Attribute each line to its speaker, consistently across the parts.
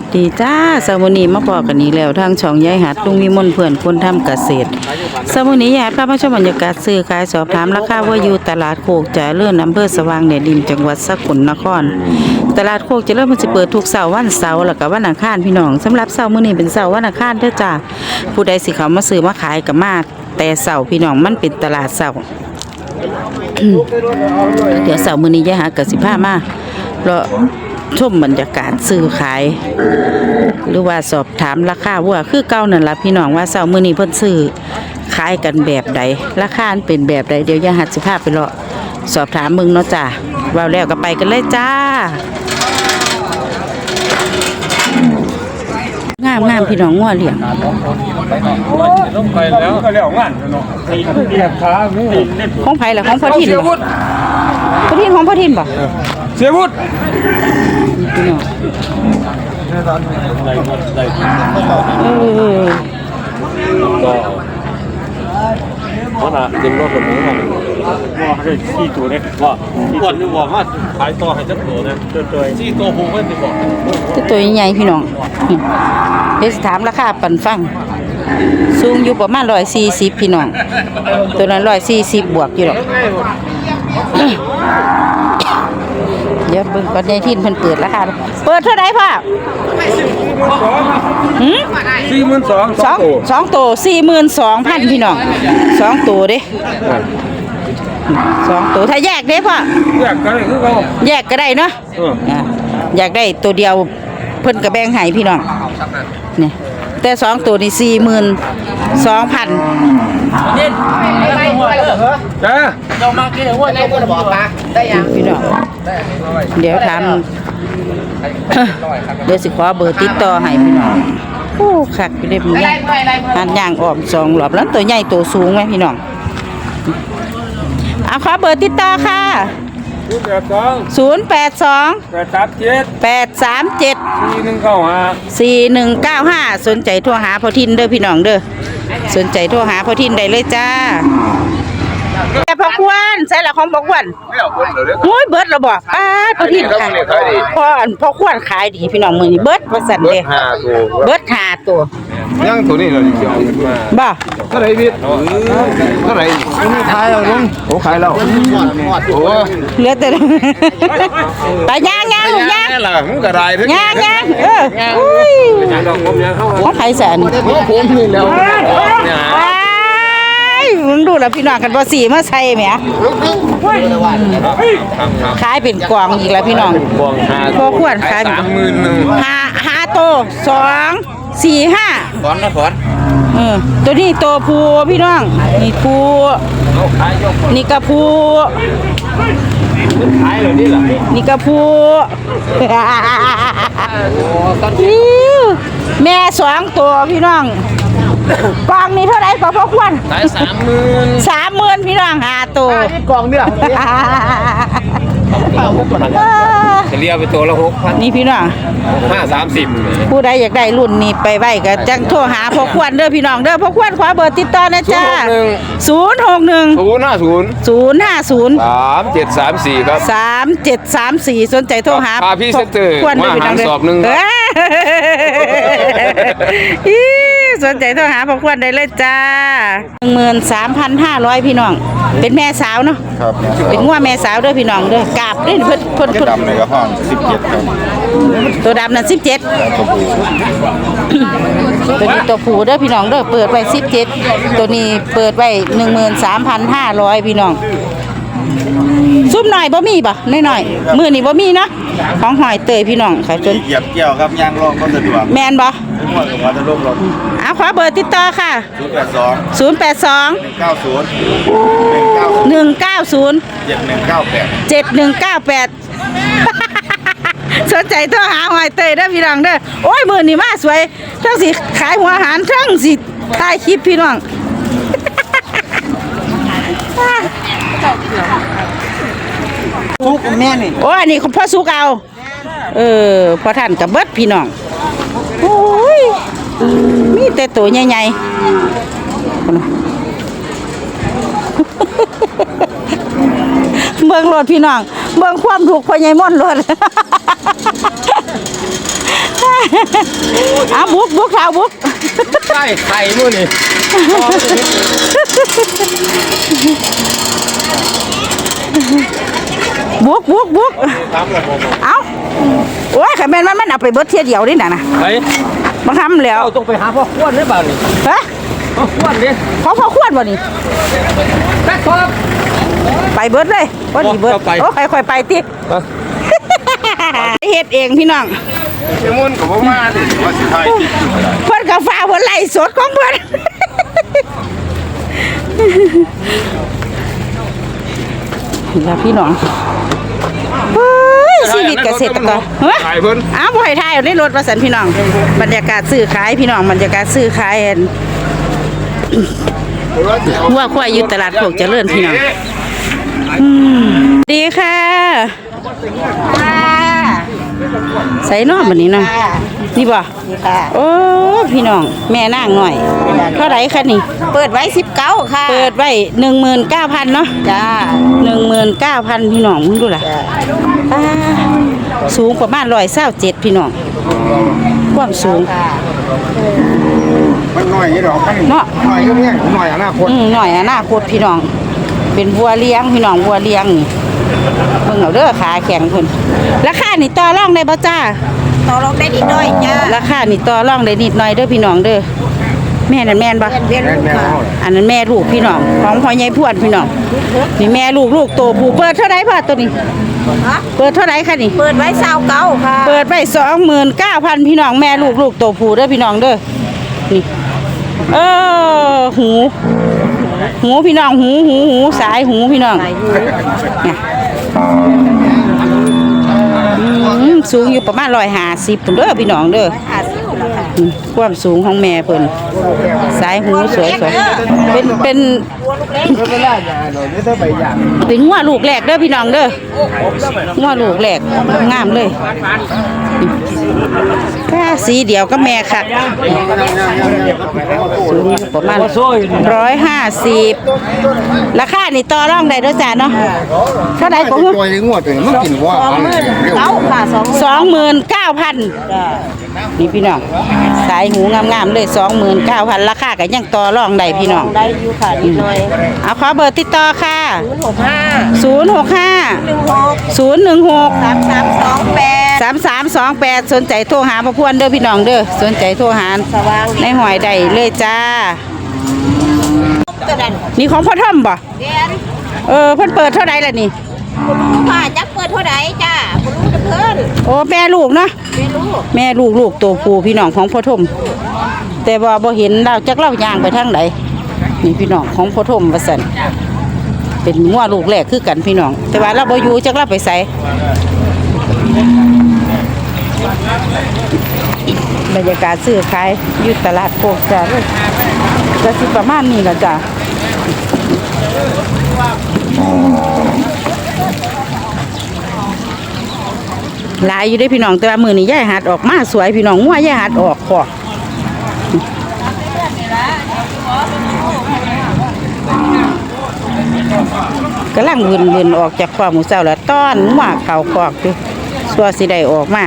Speaker 1: วัสดีจ้าสมุนีมาบอกกันนี้แล้วทางช่องยายหัดลุงมีมนเพื่อนคนทำเกษตรสมุนียายหัดพามาชมบรรยากาศซื้อขายสอบถามราคาว่าอยู่ตลาดโคกจ่าเลื่อนอำเภอสว่างแดนดินจังหวัดสกลนคร ตลาดโคกจะเริ่มมันจะเปิดทุกเสาร์วันเสาร์แล้วก็วันอังคารพี่น้องสำหรับเสาร์มื้อนี้เป็นเสาร์วันอังคารเด้อจ้าผู้ใดสิเขามาซื้อมาขายก็มาแต่เสาร์พี่น้องมันเป็นตลาดเสาร์เดี๋ยวเสาร์มื้อนี้ยายหากับสิพามาเลาะ ชมบรรยากาศซื้อขาย หรือว่าสอบถามราคาวัวคือเก่านั่นล่ะพี่น้องว่าเสาร์มื้อนี้เพิ่นซื้อขายกันแบบใดราคาเป็นแบบใดเดี๋ยวยายหัดสิพาไปเลาะสอบถามมึงเนาะจ้าว่าแล้วก็ไปกันเลยจ้างามงามพี่น้องงัวเลี้ยง
Speaker 2: ไปแล้วก็แล้วงานเนาะเรียกขา
Speaker 1: ของไผล่ะของพ่อทิน
Speaker 2: เสีย
Speaker 1: บ่
Speaker 2: วุฒิ
Speaker 1: พ่อทินของพ่อทินบ่
Speaker 2: เสียวุฒิ
Speaker 1: พี่น้องเออ
Speaker 2: ก็เพราะน่ะเต็มรถกับผมว่าให้ขี้ตัวเนี่ยว่าก่อนนี่บอกว่าขายต่อให้เจักตัวนะตัวๆขี้ตัวผมเพิ่นสิบอก
Speaker 1: คือตัวใหญ่พี่น้องเดี๋ยวถามราคาปันฟังสูงอยู่ประมาณ140พี่น้อง ตัวนั้น140บวกอยู่หรอก เดี๋ยวเบิ่งก่อนยายทินเพิ่นเปิดราคาเปิดเท่าใดพ่อหืม
Speaker 2: สี่หมื่นสอง
Speaker 1: สองสองตัวสี่หมื่นสองพันพี่น้องสองตัวเด้สองตัวถ้าแยกเด้พ่อ
Speaker 2: อยากกันคือเขา
Speaker 1: แยกก็ได้เนาะ
Speaker 2: เออ
Speaker 1: อะอยากได้ตัวเดียวเพิ่นก็แบ่งให้พี่น้องนี่ แต่สองตัวนี่สี่หมื่นสองพัน
Speaker 2: จ้า
Speaker 1: พี่น้องเดี๋ยวทำเดี๋ยวสิขอเบอร์ติดต่อให้พี่น้องโอ้คักอยู่เด้พี่น้องหันย่างออกสองรอบแล้วตัวใหญ่ตัวสูงไหมพี่น้องเอาขอเบอร์ติดต่อค่ะ
Speaker 2: แปดสอง
Speaker 1: 082
Speaker 2: แปดสามเจ็ด
Speaker 1: 837
Speaker 2: สี่หนึ่งเก้าห้า
Speaker 1: 4195 สนใจโทรหาพ่อทินเด้อพี่น้องเด้อสนใจโทรหาพ่อทินได้เลยจ้า แต่พ่อควรใส่ละของพ่อควร
Speaker 2: ไม่เอาคนเลย
Speaker 1: โอ้ยเบิดแล้วบ่ป้าดพ่อทินค่ะพ่ออันพ่อควรขายดีพี่น้องมื้อนี้เบิดว่าซั่นเด้
Speaker 2: ห้าตัว
Speaker 1: เบิดหาตัว
Speaker 2: ยังตัวนี้เราจะเอาเงินมา
Speaker 1: บ่
Speaker 2: เท่าไหร่พี่เท่าไหร่ขายแล้วลุงโอ้ขายแล้วโอ้
Speaker 1: เหลือแต่ไปย่างย่างลูกย่าง
Speaker 2: นี่ล่ะมึงก็ได้ถึง
Speaker 1: ย่างย่างเอออุ้ย
Speaker 2: ยังดอกผมยังเข้า
Speaker 1: ของไผแสน
Speaker 2: ผมนี่แล้วเนี่ ย
Speaker 1: ว้ายมึงดูแล้วพี่น้องกันบ่สีมาใส่แหม
Speaker 2: ครับครับ
Speaker 1: ขายเป็นกล่องอีกแล้วพี่น้อง
Speaker 2: บวงหา
Speaker 1: พอควรขาย
Speaker 2: สามหมื่นหนึ่ง
Speaker 1: ห้าห้าโตสองสี่ห้า
Speaker 2: ถอนนะถอน
Speaker 1: เออตัวนี้โตผูพี่น้อง นี่ผู
Speaker 2: เอาขายยก
Speaker 1: นี่กระผู
Speaker 2: ขายเลยนี่ล่ะ
Speaker 1: นี่กระผูอิ๊วแม่สองตัวพี่น้อง กล่องนี้เท่าไหร่ก็พอควร
Speaker 2: ขายสามหมื่น
Speaker 1: สามหมื่นพี่น้องหาตัว
Speaker 2: กองเนี่ยจะเรียกไปตัวละหกพัน
Speaker 1: นี่พี่น้อง
Speaker 2: ห้าสามสิบ
Speaker 1: ผู้ใดอยากได้รุ่นนี้ไปไว้ก็จังโทรหาพ่อควรเด้อพี่น้องเด้อพ่อควรขอเบอร์ติดต่อนะจ้าศูนย์หกหนึ่ง
Speaker 2: ศูนย์ห้าศูนย์
Speaker 1: ศูนย์ห้าศูนย์
Speaker 2: สามเจ็ดสามสี่ครับ
Speaker 1: สามเจ็ดสามสี่สนใจโทรหา
Speaker 2: พาพี่เซ็นเตอร์
Speaker 1: ควรเด้อพี่น้องเด้
Speaker 2: มาหาสอบหนึ่ง
Speaker 1: เอ้ยอี๋ สนใจโทรหาพ่อควรได้เลยจ้าหนึ่งหมื่นสามพันห้าร้อยพี่น้อง เป็นแม่สาวเนาะ
Speaker 3: ครับ
Speaker 1: เป็นงัวแม่สาวเด้อพี่น้องเด้อกราบเด้อเพิ่นเพิ่น
Speaker 3: กระ
Speaker 1: เพิ่น
Speaker 3: ดำในกระห้องสิบเจ็ดครับ
Speaker 1: ตัวดำนั่นสิบเจ็ด
Speaker 3: ตัวผู้
Speaker 1: ตัวนี้ตัวผูเด้อพี่น้องเด้อเปิดไว้สิบเจ็ดตัวนี้เปิดไว้หนึ่งหมื่นสามพันห้าร้อยพี่น้อง ซุปหน่อยบ่มีป่ะน้อยๆมือนี่บ่มีเนาะของหอยเตยพี่น้องค่ะจน
Speaker 3: เหยียบเกี่ยวครับยางรองก็สะดวก
Speaker 1: แมนบ่
Speaker 3: ทุกคนกับวัตถุลมรถ
Speaker 1: เอาขอเบอร์ติดต่อค่ะ
Speaker 3: ศูนย์แปดสอง
Speaker 1: 0 8 2
Speaker 3: เก้าศูนย์หนึ่งเก้าศูนย์
Speaker 1: 1 9 0
Speaker 3: เจ็ดหนึ่งเก้าแปด
Speaker 1: 7 1 9 8สนใจโทรหาหอยเตยเด้อพี่น้องเด้อโอ้ยมือนี่มาสวยทั้งสิขายหัวอาหารทั้งสิถ่ายคลิปพี่น้อง
Speaker 3: ทุกแม่นี่
Speaker 1: โอ้อันนี้พ่อสุกเอา เออพอท่านกับเบิดพี่น้องโอ้ยมีแต่ตัวใหญ่ๆเบิ่งรถพี่น้องเบิ่งความถูกข์พ่อใหญ่ม่อนรถเอาบุกบุกเท้าบุก
Speaker 2: ใช่ไข่มื้อนี่
Speaker 1: บุกบุกบุก
Speaker 2: ตามแล้วบ่
Speaker 1: เอาโอ้ยขันแม่นมันมันเอาไปเบิดเทียเดียวนี่น่ะนะ
Speaker 2: ไป
Speaker 1: บังคับแล้ว
Speaker 2: เจ้าต้องไปหาพ่อควรได้บ่านี่
Speaker 1: ฮะ
Speaker 2: พ่อควรเด้
Speaker 1: พอพอควรบ่นี่
Speaker 2: แป๊กครับ
Speaker 1: ไปเบิดเลยบ่ดีเบิด
Speaker 2: เอาไป
Speaker 1: โอ้ค่อยๆไปติเฮ็ดเองพี่น้อง
Speaker 2: เจ้ามุ่นก็บ่มาดิว่าสิถ่ายคลิปอยู่ก็ได้
Speaker 1: เพิ่นก็ฟ้าเพิ่นไล่สดของเพิ่น แล้วพี่น้องเฮ้ยชีวิตเกษตรกรเฮ้ย
Speaker 2: ถ่ายเพิ่น
Speaker 1: อ้าวบ่ให้ถ่ายเอาในรถว่าซั่นพี่น้อง บรรยากาศซื้อขายพี่น้องบรรยากาศซื้อขายอันหัวควายอยู่ตลาดโคกเจริญพี่น้องอืมดีค่ะ ใส่นอบัดนี้เนาะนี่บ่
Speaker 3: ค่ะ
Speaker 1: โอ้พี่น้อง แม่นางหน่อย เท่าไหร่คะนี่
Speaker 3: เปิดไว้สิบเก้าค่ะ
Speaker 1: เปิดไว้หนึ่งหมื่นเก้าพันเนาะ
Speaker 3: จ้า
Speaker 1: หนึ่งหมื่นเก้าพันพี่น้องมึงดูล่ะอ่าสูงประมาณร้อยเศร้าเจ็ดพี่น้องความสูง
Speaker 3: ค่ะ
Speaker 2: มันน้อยนี่ดอกมัน
Speaker 1: เนาะ
Speaker 2: น้อยก็เนี่ยน้อยอนาคต
Speaker 1: อืมหน่อยอนาคตพี่น้อง เป็นวัวเลี้ยงพี่น้องวัวเลี้ยงนี่ เบิ่งเอาเด้อขาแข็งเพิ่นราคานี่ต่อรองได้บ่จ้า
Speaker 3: ต่อรองได้นิดหน่อยจ้า
Speaker 1: ราคานี่ต่อรองได้นิดหน่อยเด้อพี่น้องเด้อแม่นั่นแม่นบ่
Speaker 3: เวียนลูกค่ะ
Speaker 1: อันนั้นแม่ลูกพี่น้องของพ่อใหญ่พวนพี่น้องนี่แม่ลูกลูกโตผู้เปิดเท่าไหร่พ่อตัวนี้
Speaker 3: ฮะ
Speaker 1: เปิดเท่าไหร่คะนี่
Speaker 3: เปิดไว้เศร้าเก้าค่ะ
Speaker 1: เปิดไปสองหมื่นเก้าพันพี่น้องแม่ลูกลูกโตผู้เด้อพี่น้องเด้อนี่เออหู หูพี่น้องหูหูหูสายหูพี่น้องเนี่ย อืมสูงอยู่ประมาณร้อยห้าสิบเด้อพี่น้องเด้อ
Speaker 3: ห้าสิบแล้วค่ะ
Speaker 1: อืมความสูงของแม่เพิ่นสายหูสวยสวยเป็นเป็น
Speaker 2: เวลาอย่าหน่อยนี่ถ้าไปอย่าง
Speaker 1: เป็นงัวลูกแรกเด้อพี่น้องเด้องัวลูกแรกงามเลยแค่ สีเดียวก็แม่ค่ะสูงอยู่ประมาณร้อยห้าสิบราคานี่ต่อรองได้เด้วยจ้าเนาะเท่าไหร่ก็
Speaker 2: ตัวนี้งวดตัวนี้มันกินว่า
Speaker 3: สองหมื่นเก้าค่ะสองหมื่น
Speaker 1: สองหมื่นเก้าพัน
Speaker 3: จ้า
Speaker 1: นี่พี่น้องสายหูงามๆเลยสองหมื่นเก้าพันราคาก็ยังต่อรองได้พี่น้อง
Speaker 3: ได้อยู่ค่ะนิดหน่อย
Speaker 1: เอาขอเบอร์ติดต่อค่ะ
Speaker 3: ศูนย์หกห้า
Speaker 1: ศูนย์หกห้า
Speaker 3: หนึ่งหก
Speaker 1: ศูนย์หนึ่งหก
Speaker 3: สามสามสอง
Speaker 1: องแปดสนใจโทรหาพระพวนเด้อพี่น้องเด้อสนใจโทรหา
Speaker 3: ง
Speaker 1: ในหอยได้เลยจ้า
Speaker 3: นี่
Speaker 1: ของพ่อท่อมบ่
Speaker 3: เอ
Speaker 1: อเพิ่นเปิดเท่าไหร่ล่ะนี่
Speaker 3: คุณลูกค่ะจักเปิดเท่าไหร่จ้าคุณลูกเพิ่น
Speaker 1: โอ้แม่ลูกเนาะ
Speaker 3: แม่ลูก
Speaker 1: แม่ลูกลูกตัวผู้พี่น้องของพ่อท่อมแต่ว่บ่เห็นเราจักเล่ายางไปทางไหนนี่พี่น้องของพ่อท่อมวะาซั่นเป็นงัวลูกแรกคือกันพี่น้อง แต่ว่าเราบ่อยู่จักเล่าไปใส่ บรรยากาศซื้อขายอยู่ตลาดโคกจ้าเลยก็สิประมาณนี้ละจ้ะหลายอยู่ได้พี่น้องแต่ว่ามือนี้ย่ายหัดออกมาสวยพี่น้องงัวย่ายหัดออกขอกกำลังวืนวืนออกจากความหมูเจ้าแล้วต้อนงัวเข่าขอกอยู่ สัวสิได้ออกมา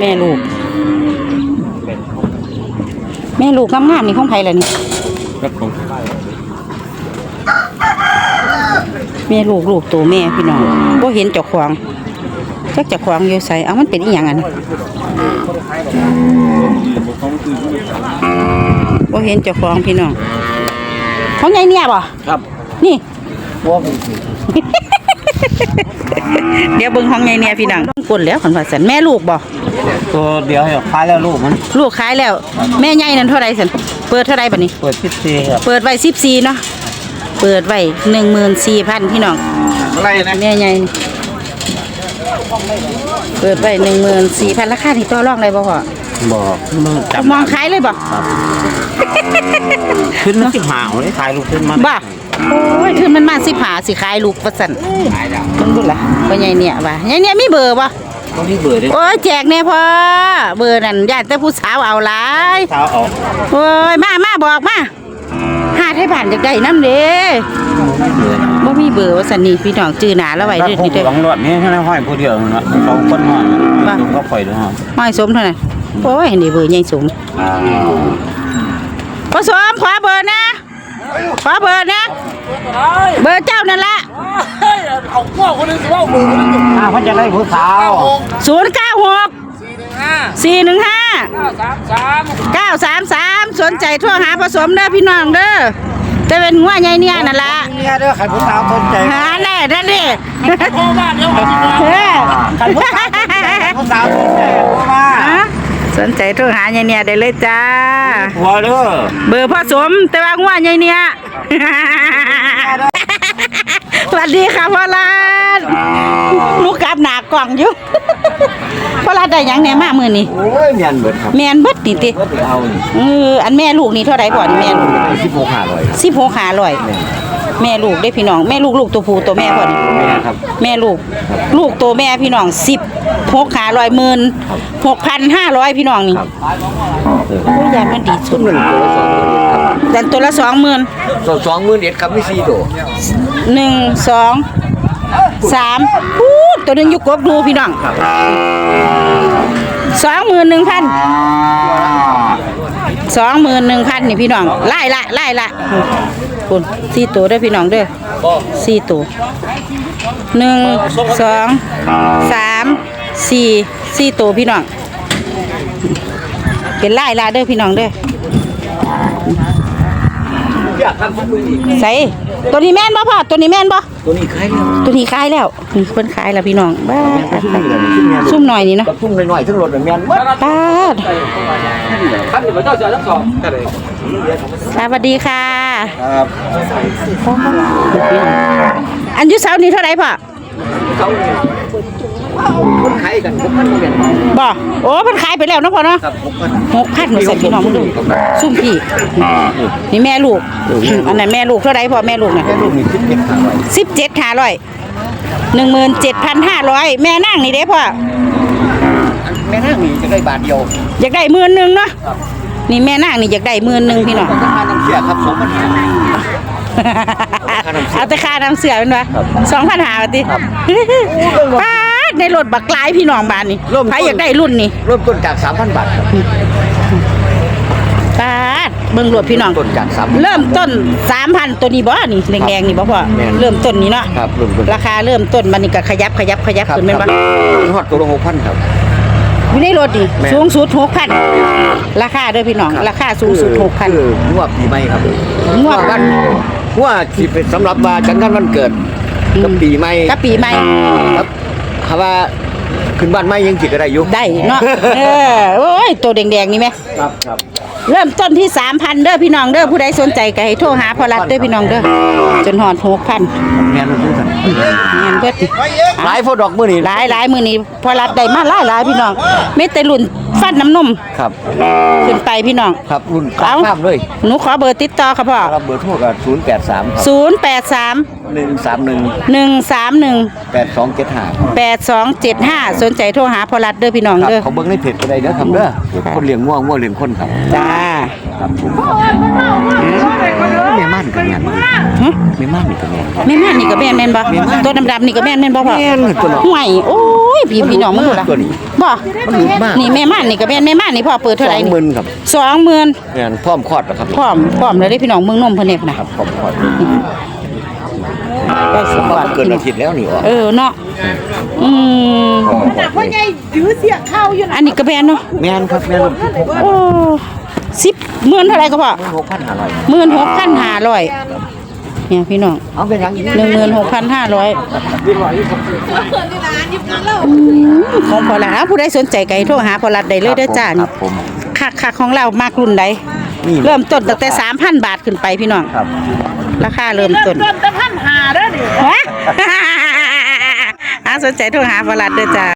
Speaker 1: แม่ลูก แม่ลูกงามๆนี่ของไผล่ะนี่
Speaker 2: ครับผม
Speaker 1: แม่ลูกลูกตัวแม่พี่น้องบ่เห็นเจ้าของจักเจ้าของอยู่ไสเอามันเป็นอีหยังอันนี้บ่เห็นเจ้าของพี่น้องของไงเนี่ยบ่
Speaker 2: ครับ
Speaker 1: นี่
Speaker 2: ว่า
Speaker 1: เดี๋ยวเบิ่งของไงเนี่ยพี่น้องกดแล้วคันว่าซั่นแม่ลูกบ่
Speaker 2: ตัวเดียวให้ขายแล้วลูกมัน
Speaker 1: ลูกขายแล้ว แม่ใหญ่นั่นเท่าไหร่ซั่นเปิดเท่าไหร่บัดนี้
Speaker 2: เปิดพิเศษครับ
Speaker 1: เปิดไว้14เนาะเปิดไว้14,000พี่น้อง
Speaker 2: อะไรนะ
Speaker 1: แม่ใหญ่นี่เปิดไปหนึ่งหมื่นสี่พันราคาที่ต่อรองเลยบ่พ่อ
Speaker 2: บอกมันจับ
Speaker 1: มองขายเลยบ่
Speaker 2: ขึ้นมาสิบหาวนี่ขายลูกขึ้นมา
Speaker 1: บ่ โอ้ยถึงมันมาสิผาสิขายลูกประสัน
Speaker 2: ขายแล้ว
Speaker 1: เพิ่นบุล่ะว่าใหญ่เนี่ยว่าใหญ่เนี่ยมีเบอร์บ่
Speaker 2: ต้องที่เบื่อเลย
Speaker 1: โอ้ยแจกแน่พ่อเบอร์นั่นญาติแต่ผู้สาวเอาหลาย
Speaker 2: เช้าออก
Speaker 1: โอ้ยมามาบอกมาหาไทยบ้านอยากได้น้ำเด้
Speaker 2: เบื่อ
Speaker 1: บ่มีเบอร์ว่าสันนี่พี่น้องจื้อหนาแล้วไว้เด้อ
Speaker 4: ผู้
Speaker 1: นี่เด้อ
Speaker 4: หลงรถนี่ใช่ไหมห้อยผู้เดียวนะสองคนห้อย
Speaker 1: ว่า
Speaker 4: ลุงก็ปล่อยด้วยฮะ
Speaker 1: ห้อยสมเท่านั้นโอ้ยนี่เบอร์ใหญ่สมผสมขอเบอร์นะขอเบอร์นะ เบอร์เจ้านั่นละ
Speaker 2: เอาพวกคนนึงสิว่ามือคนนึง
Speaker 4: อ้าวเพันจะได้ผู้สาว
Speaker 1: ศูนย์เก้าหกสี่หนึ่งห้า
Speaker 2: สามสาม
Speaker 1: เก้าสามสามสนใจทั่วหาผสมเด้อพี่น้องเด้อจะเป็นงัวใหญ่เนี่ยนั่นละ
Speaker 4: เนี่ยเด้อใครผู้สาวสนใจ
Speaker 1: หาแน่นั่นดิ
Speaker 2: พ่อบ้านเดี๋ยวเขาจะมา
Speaker 1: เออ
Speaker 4: ผู้สาวสนใจผู้มา
Speaker 1: ฮะสนใจโทรหาใหญ่เนี่ยได้เลยจ้า
Speaker 4: หัวเด้อ
Speaker 1: เบอร์ผสมแต่ว่างัวใหญ่เนี่ย สวัสดีค่ะพ่อรัดลูกกลับหนากล่องอยู่พ่อรัดได้หยังแหน่มามื้อนี้
Speaker 4: โอ้ยเมียนเบิดครับ
Speaker 1: แม่นเบิดนี่ติ
Speaker 4: ก็ไปเอานี่
Speaker 1: เอออันแม่ลูกนี่เท่าไหร่บ่นี่แม่ลูก
Speaker 4: สิบหกห้าร้อย
Speaker 1: สิบหกหาร้อยแม่ลูกได้พี่น้องแม่ลูกลูกตัวผู้ตัวแม่พ่อนี่
Speaker 4: แม่ครับ
Speaker 1: แม่ลูก ลูกตัวแม่พี่น้องสิบหกหาร้อยหมื่นหกพันห้าร้อยพี่น้องนี่โอ้ยยายมันดีสุด
Speaker 4: หนึ่งตัวสองหมื่นครับ
Speaker 1: แต่ตัวละสองหมื่น
Speaker 4: สองสองหมื่นเอ็ดครับไม่สี่ตัว
Speaker 1: หนึ่งสองสามพูดตัวหนึ่งอยุกกดูพี่น้องสองหมื่นหนึ่งพันสองหมื่นหนึ่งพันนี่พี่น้องไล่ละไล่ละคุณสี่ตัวเด้อพี่น้องเด้อสี่ตัวหนึ่งสองสามสี่สี่ตัวพี่น้องเป็นไล่ละเด้อพี่น้องเด้อ
Speaker 4: อยากทำมืออีก
Speaker 1: ใส่ตัวนี้แม่นบ่พ่อตัวนี้แม่นบ่
Speaker 4: ตัวนี้ใครเนี่ย
Speaker 1: ตัวนี้ขายแล้วนี่เพิ่นขายแล้วพี่น้องบ้า
Speaker 4: ชุ่มนี่เลยชุ่มเนี่ย
Speaker 1: ซุ่มหน่อยนี่เนาะ
Speaker 4: กับชุ่มหน่อยๆทั้งรถเมียนเบิด
Speaker 1: ป้าด
Speaker 2: ท่านเดี๋ยวเจ้าจะทั้งสองกันเลย
Speaker 1: สวัสดีค่ะ
Speaker 4: ครับ
Speaker 1: อันอยุเสานี่เท่าไหร่พ่อ
Speaker 4: เขา คนขายกันหกพันเมียน
Speaker 1: บ่โอ้เพิ่นขายไปแล้วเนาะพ่อเนาะ
Speaker 4: ครับหกพัน
Speaker 1: หกพันหนูใส่พี่น้องมึงดูซุ่มพี่นี่แม่ลูกอันนั้นแม่ลูกเท่าไหร่พ่อแม่ลูกน่ะ
Speaker 4: แค่ลูกมีสิบเอ็ดห้าร้อย
Speaker 1: สิบเจ็ดห้าร้อยหนึ่งหมื่นเจ็ดพันห้าร้อยแม่นั่งนี่เด้พ่อ
Speaker 4: แม่นั่งนี่จะได้บาทเดียว
Speaker 1: อยากได้หมื่นหนึ่งเนาะนี่แม่นั่งนี่อยากได้หมื่นหนึ่งพี่น้อง
Speaker 4: ค่าน้ำเสียครับสองพันห้า
Speaker 1: เอาแต่ค่าน้ำเสือเป็นวะ
Speaker 4: ครับ
Speaker 1: สองพันหาติ
Speaker 4: ครับ
Speaker 1: ป้าด ในรถบักหลายพี่น้องบ้านนี่
Speaker 4: เริ่มต้น
Speaker 1: ใครอยากได้รุ่นนี่
Speaker 4: เริ่มต้นจากสามพันบาทครับ
Speaker 1: ป้าดเบิ่งรถพี่น้อง
Speaker 4: ต้นจากสาม
Speaker 1: เริ่มต้นสามพันตัวนี้บ่นี่แดงๆนี่บ่พ่อ
Speaker 4: แม่น
Speaker 1: เริ่มต้นนี่เนาะ
Speaker 4: ครับเริ่มต้น
Speaker 1: ราคาเริ่มต้นมันนี่ก็ขยับขยับขยับขึ้นแม่นบ่
Speaker 4: ฮอดตัวละหกพันครับ
Speaker 1: อยู่ในรถนี่
Speaker 4: แม่น
Speaker 1: สูงสุด6,000ราคาเด้อพี่น้อง ราคาสูงสุด
Speaker 4: คือ
Speaker 1: 6,000
Speaker 4: งวดปีใหม่ครับ
Speaker 1: งวด
Speaker 4: กันงวดที่เป็นสำหรับว่าจังกันวันเกิดกับปีใหม่
Speaker 1: กับปีใหม่
Speaker 4: ครับ คำว่าขึ้นบ้านใหม่ยังจิก็ได้อยู่
Speaker 1: ได้เนาะเออโอ้ยตัวแดงๆนี่แม่
Speaker 4: ครับครับ
Speaker 1: เริ่มต้นที่สามพันเด้อพี่น้องเด้อผู้ใดสนใจก็ให้โทรหาพอรัดเด้อพี่น้องเด้อจนหอดหกพัน
Speaker 4: แม่นรู้กัน
Speaker 1: เงินเบิด
Speaker 4: หลายโพดดอกมื้อนี้
Speaker 1: หลายหลายมือนี้พอรัดได้มาหลายหลายพี่น้องไม่แต่รุ่น ฟันน้ำนม
Speaker 4: ครับ
Speaker 1: ขึ้นไปพี่น้อง
Speaker 4: ครับรุ่น
Speaker 1: เอ้า
Speaker 4: ข้ามเลย
Speaker 1: หนูขอเบอร์ติดต่อค่ะพ่อ
Speaker 4: ครับเบอร์โทรก็083ครับ
Speaker 1: ศูนย์แปดสาม
Speaker 4: 131
Speaker 1: หนึ่งสามหนึ่ง
Speaker 4: 8275
Speaker 1: แปดสองเจ็ดห้าสนใจโทรหาพอรัดเด้อพี่น้อง
Speaker 4: ครับ
Speaker 1: เด้อ
Speaker 4: เขาเบิ่งในเพจก็ได้เด้อครับเด้อคนเลี้ยงง่วงง่วงเลี้ยงคนครับ
Speaker 1: จ้า
Speaker 4: ครับผมแม่ม่านก็แม่น
Speaker 1: หึ
Speaker 4: แม่ม่านนี่ก็แม่น
Speaker 1: แม่ม่านนี่ก็แม่นแม่นบ่ตัวดำๆนี่ก็แม่นแม่นบ่พ่อ
Speaker 4: แม่นตัวเนาะ
Speaker 1: ห่วยโอ้ยพี่พี่น้องมึงดูล่ะ
Speaker 4: ตัวนี้
Speaker 1: บ่
Speaker 4: มันหลุดมาก
Speaker 1: นี่แม่ม่านนี่ก็แม่นแม่ม่านนี่พ่อเปิดเท่าไหร่
Speaker 4: สอง
Speaker 1: นี่
Speaker 4: หมื่นครับ
Speaker 1: สองหมื่น
Speaker 4: แม่นพร้อมคลอดแล้วครับ
Speaker 1: พร้อมพร้อมเลยเด้อพี่น้องเมืองนมเพิ่นเน็บนะ ครับ
Speaker 4: พร้อมคลอด
Speaker 1: ได้ส
Speaker 4: พร้อ
Speaker 1: วั
Speaker 4: ม
Speaker 1: ส
Speaker 4: เกิน
Speaker 1: ดี
Speaker 4: อาทิตย์แล้วนี่อ๋อ
Speaker 1: เออเนาะอืม
Speaker 4: พร้อมคลอดเลย
Speaker 1: อันนี้ก็แม่นเนาะ
Speaker 4: แม่นครับแม่น
Speaker 1: โอ้ สิบหมื่นเท่าไหร่ก็พ่อ
Speaker 4: หกพันห้าร้อย
Speaker 1: หมื่นหกพันห้าร้อยเนี่ยพี่น้อง
Speaker 4: เอาเป็นยังอีก
Speaker 1: หนึ่งหมื่นหกพันห้าร้อยของพอละผู้ใดสนใจก็ให้โทรหาพอรัดได้เลยเด้อจ้า
Speaker 4: ค
Speaker 1: นี่
Speaker 4: รับผม
Speaker 1: คักคักๆของเรามากรุ่นใด
Speaker 4: นี่
Speaker 1: เริ่มต้นตั้งแต่สามพันบาทขึ้นไปพี่น้อง
Speaker 4: ครับ
Speaker 1: ราคาเริ่มต้น
Speaker 2: ต้นตะพันหาเด้อดิ
Speaker 1: ฮะอ่าสนใจโทรหาพอรัดเด้อจ้า